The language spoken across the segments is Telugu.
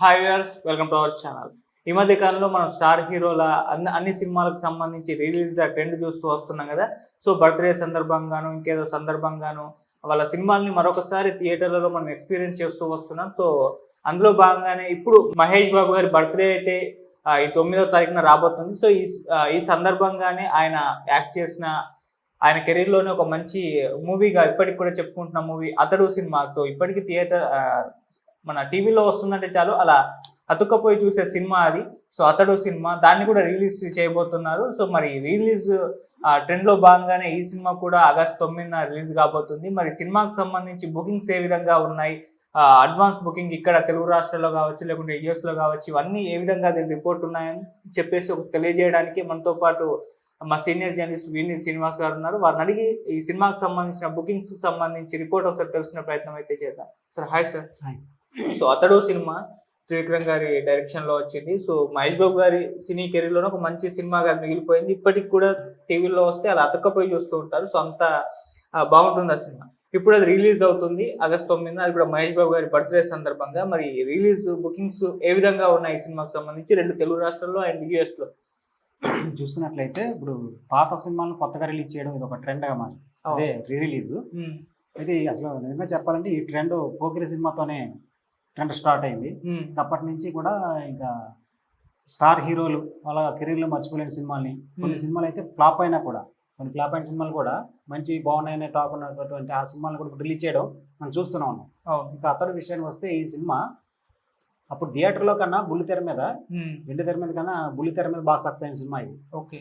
Hi viewers welcome to our channel ఈ మధ్య కాలంలో మనం స్టార్ హీరోల అన్ని అన్ని సినిమాలకు సంబంధించి రిలీజ్డ్ ట్రెండ్ చూస్తూ వస్తున్నాం కదా. సో బర్త్డే సందర్భంగాను ఇంకేదో సందర్భంగాను వాళ్ళ సినిమాల్ని మరొకసారి థియేటర్లలో మనం ఎక్స్పీరియన్స్ చేస్తూ వస్తున్నాం. సో అందులో భాగంగానే ఇప్పుడు మహేష్ బాబు గారి బర్త్డే అయితే ఈ తొమ్మిదో తారీఖున రాబోతుంది. సో ఈ ఈ సందర్భంగానే ఆయన యాక్ట్ చేసిన ఆయన కెరీర్లోనే ఒక మంచి మూవీగా ఇప్పటికి కూడా చెప్పుకుంటున్న మూవీ అతడు సినిమాతో ఇప్పటికీ థియేటర్ మన టీవీలో వస్తుందంటే చాలు. అలా అతుక్కపోయి చూసే సినిమా అది. So Athadu cinema. దాన్ని కూడా రిలీజ్ చేయబోతున్నారు. సో మరి రిలీజ్ ఆ ట్రెండ్లో భాగంగానే ఈ సినిమా కూడా ఆగస్ట్ తొమ్మిదిన రిలీజ్ కాబోతుంది. మరి సినిమాకి సంబంధించి బుకింగ్స్ ఏ విధంగా ఉన్నాయి? అడ్వాన్స్ బుకింగ్ ఇక్కడ తెలుగు రాష్ట్రాల్లో కావచ్చు లేకుంటే యుఎస్లో కావచ్చు ఇవన్నీ ఏ విధంగా దీని రిపోర్ట్ ఉన్నాయని చెప్పేసి ఒక తెలియజేయడానికి మనతో పాటు మా సీనియర్ జర్నలిస్ట్ విని శ్రీనివాస్ గారు ఉన్నారు. వారిని అడిగి ఈ సినిమాకి సంబంధించిన బుకింగ్స్కి సంబంధించి రిపోర్ట్ ఒకసారి తెలుసుకునే ప్రయత్నం అయితే చేద్దాం. Sir hi sir. Hi. So Athadu cinema Trivikram గారి డైరెక్షన్లో వచ్చింది. సో మహేష్ బాబు గారి సినీ కెరీర్లోనే ఒక మంచి సినిమాగా మిగిలిపోయింది. ఇప్పటికి కూడా టీవీలో వస్తే అలా అతక్కపోయి చూస్తూ ఉంటారు. సో అంత బాగుంటుంది ఆ సినిమా. ఇప్పుడు అది రిలీజ్ అవుతుంది ఆగస్ట్ తొమ్మిదిన. అది కూడా మహేష్ బాబు గారి బర్త్డే సందర్భంగా. మరి రిలీజ్ బుకింగ్స్ ఏ విధంగా ఉన్నాయి ఈ సినిమాకి సంబంధించి? రెండు తెలుగు రాష్ట్రాల్లో అండ్ యుఎస్లో చూసుకున్నట్లయితే ఇప్పుడు పాత సినిమాలను కొత్తగా రిలీజ్ చేయడం ఇది ఒక ట్రెండ్గా మారి అదే రీ రిలీజ్ అయితే అసలు నిజంగా చెప్పాలంటే ఈ ట్రెండ్ పోకిరి సినిమాతోనే ట్రెండ్ స్టార్ట్ అయింది. అప్పటి నుంచి కూడా ఇంకా స్టార్ హీరోలు వాళ్ళ కెరీర్లో మర్చిపోలేని సినిమాల్ని కొన్ని. సినిమాలు అయితే ఫ్లాప్ అయినా కూడా కొన్ని ఫ్లాప్ అయిన సినిమాలు కూడా మంచి బాగున్నాయనే టాక్ ఉన్నటువంటి ఆ సినిమాలు కూడా రిలీజ్ చేయడం మనం చూస్తూనే ఉన్నాం. అవును. ఇంకా అతడి విషయానికి వస్తే ఈ సినిమా అప్పుడు థియేటర్లో కన్నా బుల్లి తెర మీద వెండి తెర మీద కన్నా బుల్లి తెర మీద బాగా సక్సెస్ అయిన సినిమా ఇది. ఓకే.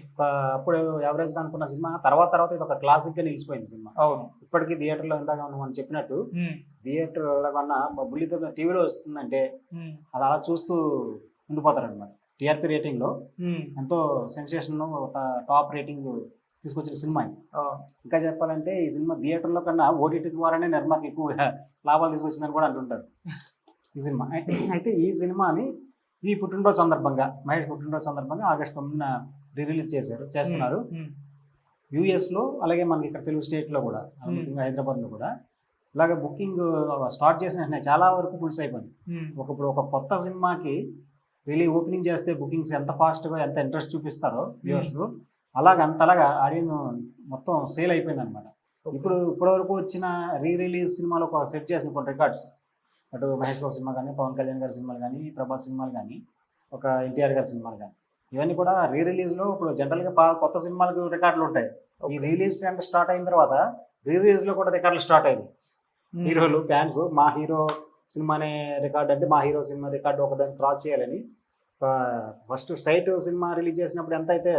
అప్పుడు యావరేజ్గా అనుకున్న సినిమా తర్వాత తర్వాత ఇది ఒక క్లాసిక్గా నిలిచిపోయింది సినిమా. అవును. ఇప్పటికీ థియేటర్లో ఇందాక మనం చెప్పినట్టు థియేటర్ కన్నా బుల్లి తెర టీవీలో వస్తుందంటే అలా చూస్తూ ఉండిపోతారు అనమాట టీఆర్పీ రేటింగ్లో ఎంతో సెన్సేషన్ ఒక టాప్ రేటింగ్ తీసుకొచ్చిన సినిమా ఇంకా చెప్పాలంటే ఈ సినిమా థియేటర్లో కన్నా ఓటీటీ ద్వారానే నిర్మాత ఎక్కువగా లాభాలు తీసుకొచ్చిందని కూడా అంటుంటారు. ఈ సినిమా. అయి- అయితే ఈ సినిమాని ఈ పుట్టినరోజు సందర్భంగా మహేష్ పుట్టినరోజు సందర్భంగా ఆగస్ట్ తొమ్మిదిన రీ రిలీజ్ చేశారు చేస్తున్నారు. ఉమ్, యూఎస్లో అలాగే మనకి ఇక్కడ తెలుగు స్టేట్లో కూడా. ముఖ్యంగా హైదరాబాద్లో కూడా ఇలాగే బుకింగ్ స్టార్ట్ చేసిన వెంటనే చాలా వరకు ఫుల్స్ అయిపోయింది. ఉమ్, ఒక కొత్త సినిమాకి రిలీ ఓపెనింగ్ చేస్తే బుకింగ్స్ ఎంత fast గా ఎంత ఇంట్రెస్ట్ చూపిస్తారో వ్యూవర్స్ అలాగ అంతలాగా ఆడియన్ మొత్తం సేల్ అయిపోయింది అనమాట. ఇప్పుడు ఇప్పటివరకు వచ్చిన రీ రిలీజ్ సినిమాలు ఒక సెట్ చేసిన కొన్ని రికార్డ్స్ అటు మహేష్ బాబు సినిమా కానీ పవన్ కళ్యాణ్ గారి సినిమాలు కానీ ప్రభాస్ సినిమాలు కానీ ఒక ఎన్టీఆర్ గారి సినిమాలు కానీ ఇవన్నీ కూడా రీ రిలీజ్లో ఇప్పుడు జనరల్గా పా- కొత్త సినిమాలకు రికార్డులు ఉంటాయి. ఈ. రిలీజ్ ట్రెండ్ స్టార్ట్ అయిన తర్వాత రీ రిలీజ్లో కూడా రికార్డులు స్టార్ట్ అయ్యాయి హీరోలు ఫ్యాన్స్ మా హీరో సినిమానే రికార్డ్ అంటే మా హీరో సినిమా రికార్డు ఒకదాన్ని క్రాస్ చేయాలని ఫస్ట్ స్ట్రైట్ సినిమా రిలీజ్ చేసినప్పుడు ఎంత అయితే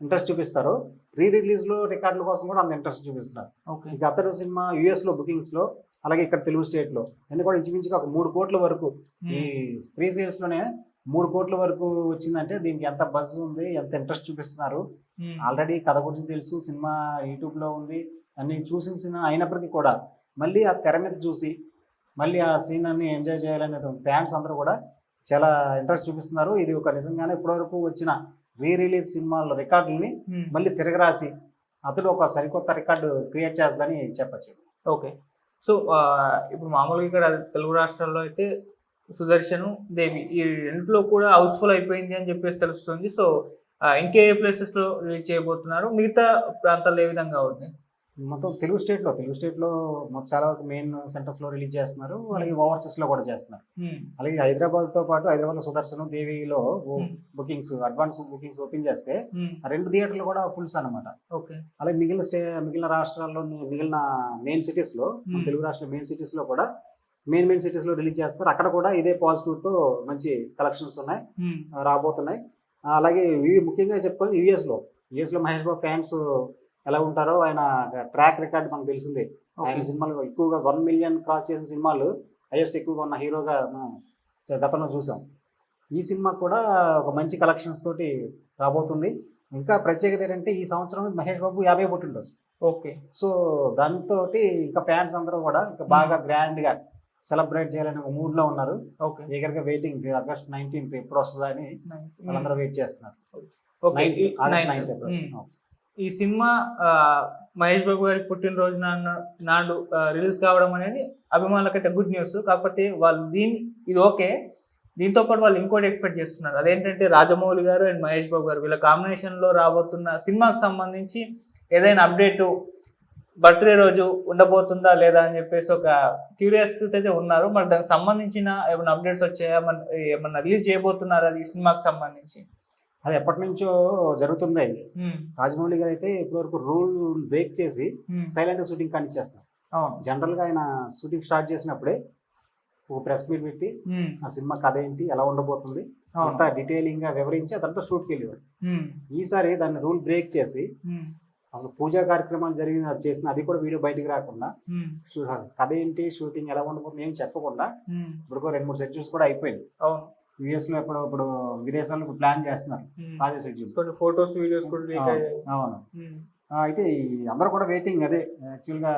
ఇంట్రెస్ట్ చూపిస్తారో. రీ రిలీజ్లో రికార్డుల కోసం కూడా అంత ఇంట్రెస్ట్ చూపిస్తున్నారు ఓకే ఇక అతడు సినిమా యూఎస్లో బుకింగ్స్లో అలాగే ఇక్కడ తెలుగు స్టేట్లో అన్ని కూడా ఇంచుమించుగా ఒక మూడు కోట్ల వరకు ఈ ప్రీ సేల్స్లోనే మూడు కోట్ల వరకు వచ్చిందంటే దీనికి ఎంత బజ్ ఉంది ఎంత ఇంట్రెస్ట్ చూపిస్తున్నారు. ఆల్రెడీ కథ గురించి తెలుసు సినిమా యూట్యూబ్లో ఉంది అన్ని చూసిన సినిమా అయినప్పటికీ కూడా మళ్ళీ ఆ తెర మీద చూసి మళ్ళీ ఆ సీన్ అన్ని ఎంజాయ్ చేయాలనేటువంటి ఫ్యాన్స్ అందరూ కూడా చాలా ఇంట్రెస్ట్ చూపిస్తున్నారు. ఇది ఒక నిజంగానే ఇప్పటివరకు వచ్చిన రీ రిలీజ్ సినిమాల రికార్డుల్ని మళ్ళీ తిరగరాసి అతడు ఒక సరికొత్త రికార్డు క్రియేట్ చేస్తుందని చెప్పచ్చు. ఓకే. సో ఇప్పుడు మామూలుగా ఇక్కడ తెలుగు రాష్ట్రాల్లో అయితే సుదర్శను దేవి ఈ రెండిట్లో కూడా హౌస్ఫుల్ అయిపోయింది అని చెప్పేసి తెలుస్తుంది. సో ఇంకే ప్లేసెస్లో రిలీజ్ చేయబోతున్నారు? మిగతా ప్రాంతాల్లో ఏ విధంగా ఉంది? మొత్తం తెలుగు స్టేట్లో తెలుగు స్టేట్లో మొత్తం చాలా వరకు మెయిన్ సెంటర్స్లో రిలీజ్ చేస్తున్నారు. అలాగే ఓవర్సీస్లో కూడా చేస్తున్నారు. ఉమ్, అలాగే హైదరాబాద్తో పాటు హైదరాబాద్లో సుదర్శనం దేవిలో Hmm. Bookings advance bookings open చేస్తే ఆ రెండు థియేటర్లు కూడా ఫుల్స్ అన్నమాట. ఓకే అలాగే మిగిలిన స్టే మిగిలిన రాష్ట్రాల్లో మిగిలిన మెయిన్ సిటీస్లో Hmm. తెలుగు రాష్ట్ర మెయిన్ సిటీస్లో కూడా మెయిన్ మెయిన్ సిటీస్లో రిలీజ్ చేస్తారు అక్కడ కూడా ఇదే పాజిటివ్తో మంచి కలెక్షన్స్ ఉన్నాయి. రాబోతున్నాయి. అలాగే ముఖ్యంగా చెప్పుకోవాలి యూఎస్లో. యూఎస్లో మహేష్ బాబు ఫ్యాన్స్ ఎలా ఉంటారో ఆయన ట్రాక్ రికార్డ్ మనకు తెలిసిందే. ఆయన సినిమాలు ఎక్కువగా వన్ మిలియన్ క్రాస్ చేసిన సినిమాలు హైయెస్ట్ ఎక్కువగా ఉన్న హీరోగా మనం గతంలో చూసాం. ఈ సినిమా కూడా ఒక మంచి కలెక్షన్స్ తోటి రాబోతుంది. ఇంకా ప్రత్యేకత ఏంటంటే ఈ సంవత్సరం మహేష్ బాబు యాభై పుట్టినరోజు ఓకే. సో దాంతో ఇంకా ఫ్యాన్స్ అందరూ కూడా ఇంకా బాగా గ్రాండ్గా సెలబ్రేట్ చేయాలనే ఒక మూడ్లో ఉన్నారు. ఓకే. ఈగర్గా వెయిటింగ్ ఆగస్ట్ నైన్టీన్త్ ఎప్పుడు వస్తుందా అని వాళ్ళందరూ వెయిట్ చేస్తున్నారు. ఓకే. ఈ సినిమా మహేష్ బాబు గారి పుట్టినరోజు నాడు రిలీజ్ కావడం అనేది అభిమానులకైతే గుడ్ న్యూస్. కాకపోతే వాళ్ళు దీన్ని ఇది ఓకే. దీంతో పాటు వాళ్ళు ఇంకోటి ఎక్స్పెక్ట్ చేస్తున్నారు. అదేంటంటే రాజమౌళి గారు అండ్ మహేష్ బాబు గారు వీళ్ళ కాంబినేషన్లో రాబోతున్న సినిమాకి సంబంధించి ఏదైనా అప్డేటు బర్త్డే రోజు ఉండబోతుందా లేదా అని చెప్పేసి ఒక క్యూరియాసిటీ అయితే ఉన్నారు. మరి దానికి సంబంధించిన ఏమైనా అప్డేట్స్ వచ్చాయా? మన ఏమన్నా రిలీజ్ చేయబోతున్నారు అది ఈ సినిమాకి సంబంధించి? అది ఎప్పటి నుంచో జరుగుతుంది. ఉమ్, రాజమౌళి గారు అయితే ఇప్పటివరకు రూల్ బ్రేక్ చేసి సైలెంట్ షూటింగ్ కానిచ్చేస్తున్నారు. అవును. జనరల్గా ఆయన షూటింగ్ స్టార్ట్ చేసినప్పుడే ఒక ప్రెస్ మీట్ పెట్టి ఆ సినిమా కథ ఏంటి ఎలా ఉండబోతుంది అంతా డీటెయిలింగ్గా వివరించి అదంతా షూట్కి వెళ్ళేవాడు. ఉమ్, ఈసారి దాన్ని రూల్ బ్రేక్ చేసి అసలు పూజా కార్యక్రమాలు జరిగిన చేసిన అది కూడా వీడియో బయటికి రాకుండా కథ ఏంటి షూటింగ్ ఎలా ఉండబోతుంది ఏం చెప్పకుండా ఇప్పుడు రెండు మూడు సెక్షన్స్ కూడా అయిపోయింది. అవును. యుఎస్లో ఇప్పుడు ఇప్పుడు విదేశాల్లో ఇప్పుడు ప్లాన్ చేస్తున్నారు. తాజా షెడ్యూల్ కొన్ని ఫొటోస్ వీడియోస్ కూడా లీక్ అవును. ఆ, అయితే అందరూ కూడా వెయిటింగ్ అదే. యాక్చువల్గా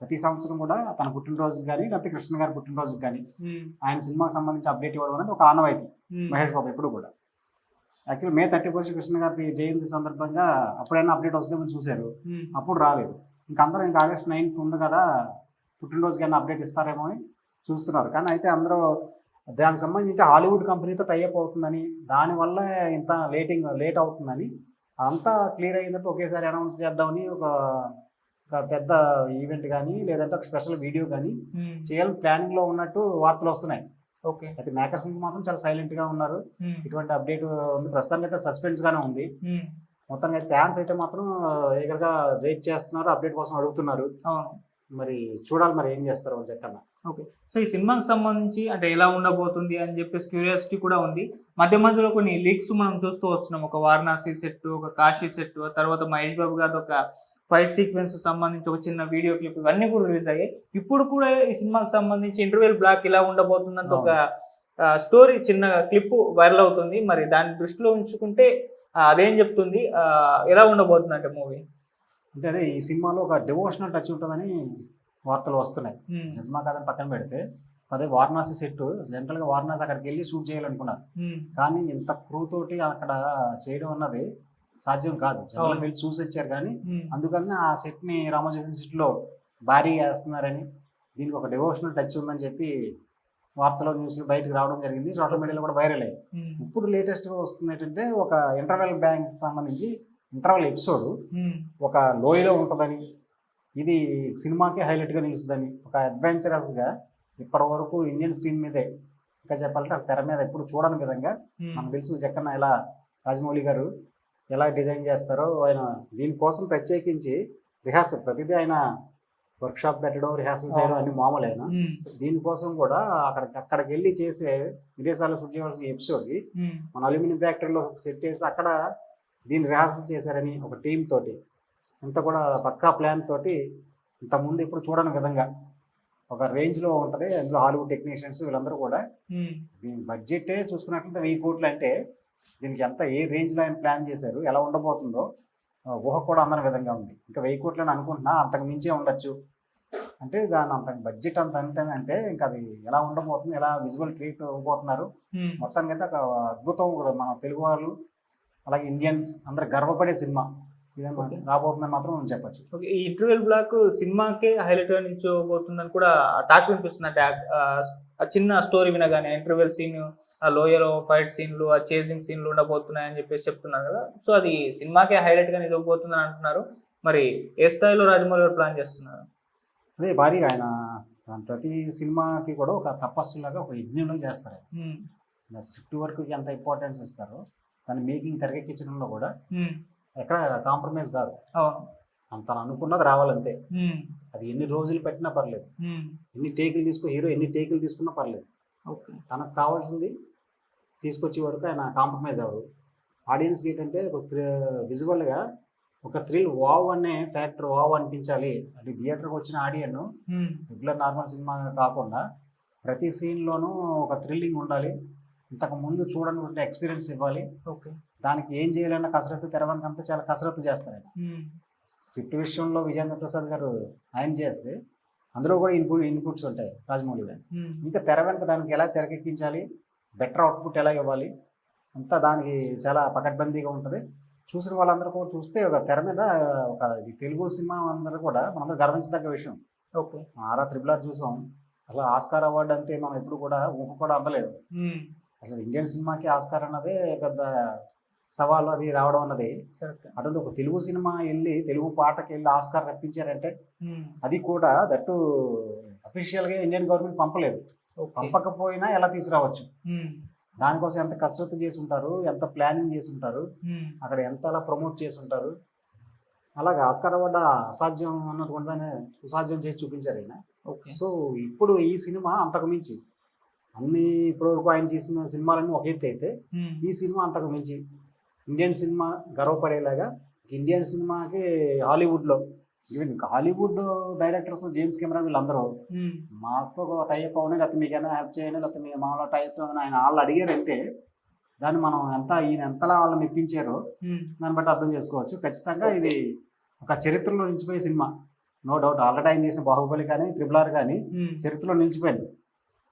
ప్రతి సంవత్సరం కూడా తన పుట్టినరోజుకి కానీ లేకపోతే కృష్ణ గారి పుట్టినరోజుకి కానీ ఉమ్, ఆయన సినిమాకి సంబంధించి అప్డేట్ ఇవ్వడం అనేది ఒక ఆనవాయితీ. మహేష్ బాబు ఎప్పుడు కూడా. Actual May thirty first Krishna గారి జయంతి సందర్భంగా అప్పుడైనా అప్డేట్ వస్తుందేమో చూశారు. అప్పుడు రాలేదు. ఇంక అందరూ ఇంకా ఆగస్ట్ నైన్త్ ఉంది కదా పుట్టినరోజుకైనా అప్డేట్ ఇస్తారేమో అని చూస్తున్నారు. కానీ అయితే అందరూ దానికి సంబంధించి హాలీవుడ్ కంపెనీతో టైఅప్ అవుతుందని దానివల్ల ఇంత లేటింగ్ లేట్ అవుతుందని అంతా క్లియర్ అయిన తర్వాత ఒకేసారి అనౌన్స్ చేద్దామని ఒక ఒక పెద్ద ఈవెంట్ కానీ లేదంటే ఒక స్పెషల్ వీడియో కానీ చేయాలని ప్లానింగ్లో ఉన్నట్టు వార్తలు వస్తున్నాయి. ఓకే. అయితే మేకర్స్ మాత్రం చాలా సైలెంట్గా ఉన్నారు. ఉమ్, ఇటువంటి అప్డేట్ ఉంది. ప్రస్తుతానికి అయితే సస్పెన్స్ గానే ఉంది. ఉమ్, మొత్తానికి అయితే ఫ్యాన్స్ అయితే మాత్రం ఎగరగా వెయిట్ చేస్తున్నారు అప్డేట్ కోసం అడుగుతున్నారు. మరి చూడాలి మరి ఏం చేస్తారు చెప్పండి ఓకే. సో ఈ సినిమాకి సంబంధించి అంటే ఎలా ఉండబోతుంది అని చెప్పేసి క్యూరియాసిటీ కూడా ఉంది. మధ్య మధ్యలో కొన్ని లీక్స్ మనం చూస్తూ వస్తున్నాం. ఒక వారణాసి సెట్ ఒక కాశీ సెట్ తర్వాత మహేష్ బాబు గారి ఒక ఫైట్ సీక్వెన్స్ సంబంధించి ఒక చిన్న వీడియో క్లిప్ ఇవన్నీ కూడా రిలీజ్ అయ్యాయి. ఇప్పుడు కూడా ఈ సినిమాకి సంబంధించి ఇంటర్వెల్ బ్లాక్ ఇలా ఉండబోతుందంటే ఒక స్టోరీ చిన్న క్లిప్ వైరల్ అవుతుంది. మరి దాన్ని దృష్టిలో ఉంచుకుంటే అదేం చెప్తుంది? ఎలా ఉండబోతుంది అంటే మూవీ? అంటే అదే ఈ సినిమాలో ఒక డివోషనల్ టచ్ ఉంటుందని వార్తలు వస్తున్నాయి. నిజమా కాదని పక్కన పెడితే అదే వారణాసి సెట్ జనరల్గా వారణాసి అక్కడికి వెళ్ళి షూట్ చేయాలనుకున్నారు. కానీ ఇంత క్రూ తోటి అక్కడ చేయడం అన్నది సాధ్యం కాదు. జనరల్. వెళ్ళి చూసి వచ్చారు కానీ అందుకని ఆ సెట్ని రామోజీ సెట్లో భారీ వేస్తున్నారని దీనికి ఒక డివోషనల్ టచ్ ఉందని చెప్పి వార్తలో న్యూస్లో బయటకు రావడం జరిగింది. సోషల్ మీడియాలో కూడా వైరల్ అయ్యింది ఇప్పుడు లేటెస్ట్గా వస్తుంది ఏంటంటే ఒక ఇంటర్వెల్ బ్యాంక్ సంబంధించి ఇంటర్వెల్ ఎపిసోడ్ ఒక లోయలో ఉంటుందని ఇది సినిమాకే హైలైట్గా నిలుస్తుందని ఒక అడ్వెంచరస్గా ఇప్పటి వరకు ఇండియన్ స్క్రీన్ మీదే ఇంకా చెప్పాలంటే తెర మీద ఎప్పుడు చూడని విధంగా మనకు తెలుసు జక్కన్న ఎలా రాజమౌళి గారు ఎలా డిజైన్ చేస్తారో ఆయన దీనికోసం ప్రత్యేకించి రిహార్సల్ ప్రతిదీ ఆయన వర్క్షాప్ పెట్టడం రిహార్సల్ చేయడం అన్ని మామూలు ఆయన. దీనికోసం కూడా అక్కడ అక్కడికి వెళ్ళి చేసే విదేశాల్లో షూట్ చేయాల్సిన ఎపిసోడ్కి మన అల్యూమినియం ఫ్యాక్టరీలో సెట్ చేసి అక్కడ దీన్ని రిహార్సల్ చేశారని ఒక టీం తోటి ఇంత కూడా పక్కా ప్లాన్ తోటి ఇంతకుముందు ఇప్పుడు చూడని విధంగా ఒక రేంజ్లో ఉంటుంది. అందులో హాలీవుడ్ టెక్నీషియన్స్ వీళ్ళందరూ కూడా దీని బడ్జెటే చూసుకున్నట్లయితే వెయ్యి కోట్లు అంటే దీనికి ఎంత ఏ రేంజ్లో ఆయన ప్లాన్ చేశారు ఎలా ఉండబోతుందో ఊహ కూడా అందని విధంగా ఉంది. ఇంకా వెయ్యి కోట్లు అని అనుకుంటున్నా అంతకు మించే ఉండొచ్చు. అంటే దాని అంత బడ్జెట్ అంత అంటే అంటే ఇంకా అది ఎలా ఉండబోతుంది ఎలా విజువల్ ట్రీట్ ఇవ్వబోతున్నారు మొత్తానికి అయితే ఒక అద్భుతం మన తెలుగు వాళ్ళు. అలాగే ఇండియన్స్ అందరు గర్వపడే సినిమా. రాబోతుందని మాత్రం మనం చెప్పొచ్చు. ఓకే ఈ ఇంటర్వెల్ బ్లాక్ సినిమాకే హైలైట్గా నిల్చోబోతుందని కూడా టాక్ వినిపిస్తుంది. అంటే ఆ- చిన్న స్టోరీ వినగానే ఇంటర్వెల్ సీన్ ఆ లోయలో ఫైట్ సీన్లు ఆ చేసింగ్ సీన్లు ఉండబోతున్నాయి అని చెప్పేసి చెప్తున్నారు కదా. సో అది సినిమాకే హైలైట్గా నిలవబోతుందని అంటున్నారు. మరి ఏ స్థాయిలో రాజమౌళి గారు ప్లాన్ చేస్తున్నారు? అదే భారీగా ఆయన దాని ప్రతి సినిమాకి కూడా ఒక తపస్సులాగా ఒక యజ్ఞంలో చేస్తారు. స్క్రిప్ట్ వర్క్కి ఎంత ఇంపార్టెన్స్ ఇస్తారో. దాని మేకింగ్ తెరకెక్కించడంలో కూడా ఎక్కడ కాంప్రమైజ్ కాదు. అంత అనుకున్నది రావాలంతే. అది ఎన్ని రోజులు పెట్టినా పర్లేదు. ఎన్ని టేకులు తీసుకు హీరో ఎన్ని టేకులు తీసుకున్నా పర్లేదు. తనకు కావాల్సింది తీసుకొచ్చే వరకు ఆయన కాంప్రమైజ్ అవ్వరు ఆడియన్స్కి ఏంటంటే ఒక విజువల్గా ఒక థ్రిల్ వావ్ అనే ఫ్యాక్టర్ వావ్ అనిపించాలి. అంటే థియేటర్కి వచ్చిన ఆడియన్ రెగ్యులర్ నార్మల్ సినిమా కాకుండా ప్రతి సీన్లోనూ ఒక థ్రిల్లింగ్ ఉండాలి. ఇంతకు ముందు చూడని ఎక్స్పీరియన్స్ ఇవ్వాలి. ఓకే. దానికి ఏం చేయాలన్న కసరత్తు తెరవడానికి అంతా చాలా కసరత్తు చేస్తారు ఆయన. స్క్రిప్ట్ విషయంలో విజేంద్ర ప్రసాద్ గారు ఆయన చేస్తే అందులో కూడా ఇన్పుట్ ఇన్పుట్స్ ఉంటాయి రాజమౌళి గారు. ఇంకా తెర వెనక దానికి ఎలా తెరకెక్కించాలి బెటర్ అవుట్పుట్ ఎలా ఇవ్వాలి అంతా దానికి చాలా పకడ్బందీగా ఉంటుంది. చూసిన వాళ్ళందరూ కూడా చూస్తే ఒక తెర మీద ఒక తెలుగు సినిమా అందరూ కూడా మనందరూ గర్వించదగ్గ విషయం. ఓకే. ఆరా త్రిబుల్ ఆర్ చూసాం. అసలు ఆస్కార్ అవార్డు అంటే మనం ఎప్పుడు కూడా ఊహ కూడా అందలేదు అసలు ఇండియన్ సినిమాకి ఆస్కార్ అన్నదే పెద్ద సవాలు అది రావడం అన్నది. అటువంటి ఒక తెలుగు సినిమా వెళ్ళి తెలుగు పాటకి వెళ్ళి ఆస్కార్ రప్పించారంటే అది కూడా దట్టు అఫీషియల్గా ఇండియన్ గవర్నమెంట్ పంపలేదు. పంపకపోయినా ఎలా తీసుకురావచ్చు? దానికోసం ఎంత కసరత్తు చేసి ఉంటారు ఎంత ప్లానింగ్ చేసి ఉంటారు అక్కడ ఎంత అలా ప్రమోట్ చేసి ఉంటారు అలాగే ఆస్కార్ అవార్డు అసాధ్యం అన్నది ఉండదని సుసాధ్యం చేసి చూపించారు ఆయన సో ఇప్పుడు ఈ సినిమా అంతకు మించి అన్ని ఇప్పటివరకు ఆయన చేసిన సినిమాలన్నీ ఒక ఎత్తు అయితే ఈ సినిమా అంతకు మించి ఇండియన్ సినిమా గర్వపడేలాగా ఇండియన్ సినిమాకి హాలీవుడ్లో. Even Hollywood directors James Cameron వీళ్ళందరూ మాతో టైప్ అవునా లేకపోతే మీకైనా హెల్ప్ చేయండి లేకపోతే మీ మామూలు టైప్ అని ఆయన వాళ్ళు అడిగారంటే దాన్ని మనం ఎంత ఈయన ఎంతలా వాళ్ళని మెప్పించారో దాన్ని బట్టి అర్థం చేసుకోవచ్చు. ఖచ్చితంగా ఇది ఒక చరిత్రలో నిలిచిపోయే సినిమా. నో డౌట్ ఆల్రెడీ ఆయన చేసిన బాహుబలి కానీ త్రిబుల్ ఆర్ కానీ చరిత్రలో నిలిచిపోయింది.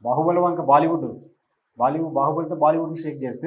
బాహుబలి వంక బాలీవుడ్ బాలీవుడ్ బాహుబలితో బాలీవుడ్ని షేక్ చేస్తే